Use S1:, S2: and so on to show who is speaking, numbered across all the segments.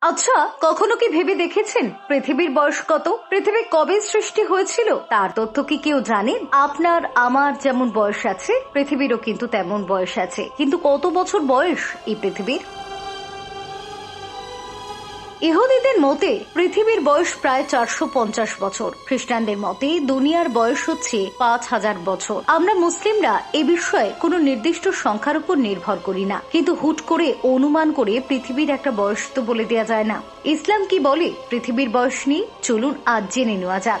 S1: আচ্ছা কখনো কি ভেবে দেখেছেন? পৃথিবীর বয়স কত? পৃথিবী কবে সৃষ্টি হয়েছিল? তার তথ্য কি কেউ জানেন আপনার, আমার যেমন বয়স আছে, পৃথিবীরও কিন্তু তেমন বয়স আছে। কিন্তু কত বছর বয়স এই পৃথিবীর? ইহুদিদের মতে পৃথিবীর বয়স প্রায় চারশো পঞ্চাশ বছর। খ্রিস্টানদের মতে দুনিয়ার বয়স হচ্ছে পাঁচ হাজার বছর। আমরা মুসলিমরা এ বিষয়ে কোনো নির্দিষ্ট সংখ্যার উপর নির্ভর করি না। কিন্তু হুট করে অনুমান করে পৃথিবীর একটা বয়স তো বলে দেওয়া যায় না। ইসলাম কি বলে? পৃথিবীর বয়স নিয়ে চলুন আজ জেনে নেওয়া যাক।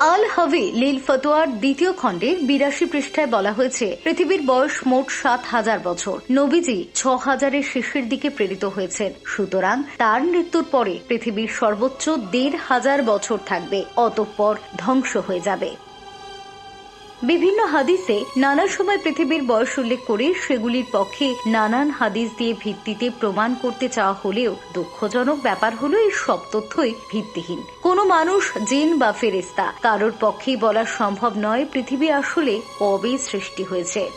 S1: আল হাভি লীল ফতোয়ার দ্বিতীয় খণ্ডে বিরাশি পৃষ্ঠায় বলা হয়েছে, পৃথিবীর বয়স মোট সাত হাজার বছর। নবীজি ছ হাজারের শেষের দিকে প্রেরিত হয়েছেন। সুতরাং তার মৃত্যুর পরে পৃথিবীর সর্বোচ্চ দেড় হাজার বছর থাকবে, অতঃপর ধ্বংস হয়ে যাবে। বিভিন্ন হাদিসে নানা সময় পৃথিবীর বয়স উল্লেখ করে সেগুলির পক্ষে নানান হাদিস দিয়ে ভিত্তিতে প্রমাণ করতে চাওয়া হলেও দুঃখজনক ব্যাপার হলো এই সব তথ্যই ভিত্তিহীন। কোনো মানুষ, জিন বা ফেরেস্তা কারোর পক্ষেই বলা সম্ভব নয় পৃথিবী আসলে কবে সৃষ্টি হয়েছে।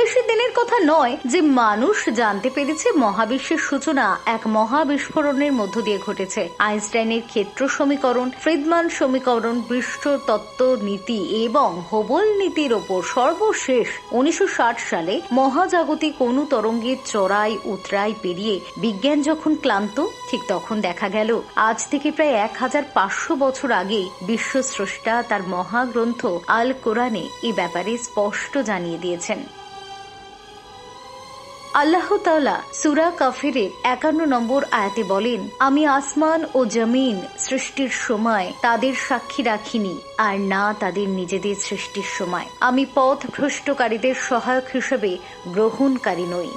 S1: বেশি দিনের কথা নয় যে মানুষ জানতে পেরেছে মহাবিশ্বের সূচনা এক মহাবিস্ফোরণের মধ্য দিয়ে ঘটেছে। আইনস্টাইনের ক্ষেত্র সমীকরণ, ফ্রিদমান সমীকরণ বিশ্ব তত্ত্ব নীতি এবং হোবল নীতির ওপর সর্বশেষ উনিশশো ষাট সালে মহাজাগতিক অনু তরঙ্গের চড়াই উতরাই পেরিয়ে বিজ্ঞান যখন ক্লান্ত, ঠিক তখন দেখা গেল। আজ থেকে প্রায় এক হাজার পাঁচশো বছর আগে বিশ্বস্রষ্টা তার মহাগ্রন্থ আল কোরআনে এ ব্যাপারে স্পষ্ট জানিয়ে দিয়েছেন। আল্লাহ তাআলা সুরা কাফিরের একান্ন নম্বর আয়াতে বলেন, আমি আসমান ও জমিন সৃষ্টির সময় তাদের সাক্ষী রাখিনি, আর না তাদের নিজেদের সৃষ্টির সময়। আমি পথ ভ্রষ্টকারীদের সহায়ক হিসেবে গ্রহণকারী নই।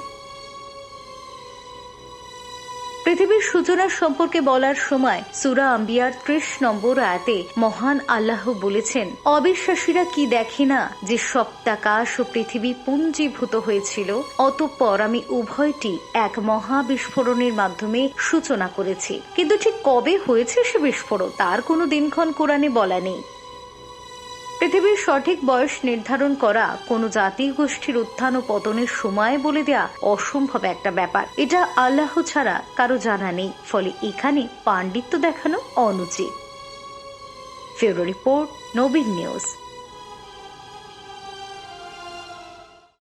S1: পৃথিবীর সূচনা সম্পর্কে বলার সময় সুরা আম্বিয়ার ত্রিশ নম্বর আয়াতে মহান আল্লাহ বলেছেন, অবিশ্বাসীরা কি দেখে না যে সপ্তাকাশ ও পৃথিবী পুঞ্জীভূত হয়েছিল? অতঃপর আমি উভয়টি এক মহা বিস্ফোরণের মাধ্যমে সূচনা করেছি। কিন্তু ঠিক কবে হয়েছে সে বিস্ফোরণ তার কোনো দিনক্ষণ কোরআনে বলা নেই। পৃথিবীর সঠিক বয়স নির্ধারণ করা কোনো জাতি গোষ্ঠীর উত্থান ও পতনের সময় বলে দেয়া অসম্ভব একটা ব্যাপার। এটা আল্লাহ ছাড়া কারও জানা নেই, ফলে এখানে পাণ্ডিত্য দেখানো অনুচিত। February report, Nabin news.